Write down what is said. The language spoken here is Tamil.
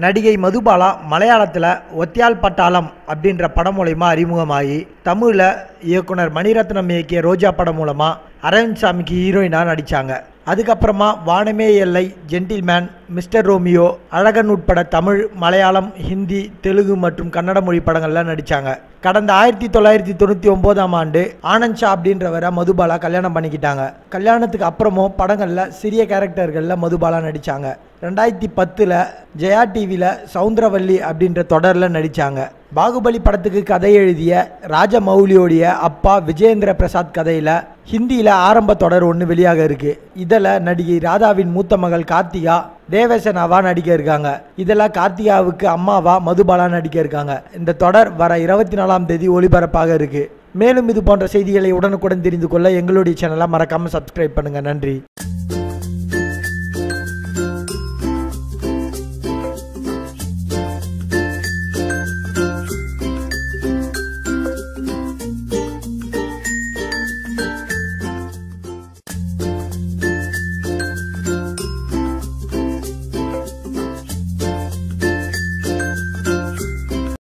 நடிகை மதுபாலா மலையாளத்தில் ஒத்தியால் பட்டாளம் அப்படின்ற படம் மூலயமா அறிமுகமாகி தமிழில் இயக்குனர் மணிரத்னம் இயக்கிய ரோஜா படம் மூலமாக அரவிந்த் சாமிக்கு ஹீரோயினாக நடித்தாங்க அதுக்கப்புறமா வானமே எல்லை ஜென்டில்மேன் மிஸ்டர் ரோமியோ அழகன் உட்பட தமிழ் மலையாளம் ஹிந்தி தெலுங்கு மற்றும் கன்னட மொழி படங்கள்லாம் நடித்தாங்க கடந்த ஆயிரத்தி தொள்ளாயிரத்தி தொண்ணூற்றி ஒம்போதாம் ஆண்டு ஆனந்த் ஷா அப்படின்றவரை மதுபாலா கல்யாணம் பண்ணிக்கிட்டாங்க. கல்யாணத்துக்கு அப்புறமும் படங்களில் சிறிய கேரக்டர்களில் மதுபாலா நடித்தாங்க ரெண்டாயிரத்தி பத்தில் ஜெயா டிவியில் சவுந்தரவல்லி அப்படின்ற தொடரில் நடித்தாங்க பாகுபலி படத்துக்கு கதை எழுதிய ராஜமௌலியோடைய அப்பா விஜயேந்திர பிரசாத் கதையில் ஹிந்தியில் ஆரம்ப தொடர் ஒன்று வெளியாக இருக்குது இதில் நடிகை ராதாவின் மூத்த மகள் கார்த்திகா தேவசனாவா நடிக்க இருக்காங்க. இதெல்லாம் கார்த்திகாவுக்கு அம்மாவா மதுபாலா நடிக்க இருக்காங்க. இந்த தொடர் வர இருபத்தி நாலாம் தேதி ஒளிபரப்பாக இருக்கு. மேலும் இது போன்ற செய்திகளை உடனுக்குடன் தெரிந்து கொள்ள எங்களுடைய சேனலை மறக்காமல் சப்ஸ்கிரைப் பண்ணுங்கள் நன்றி.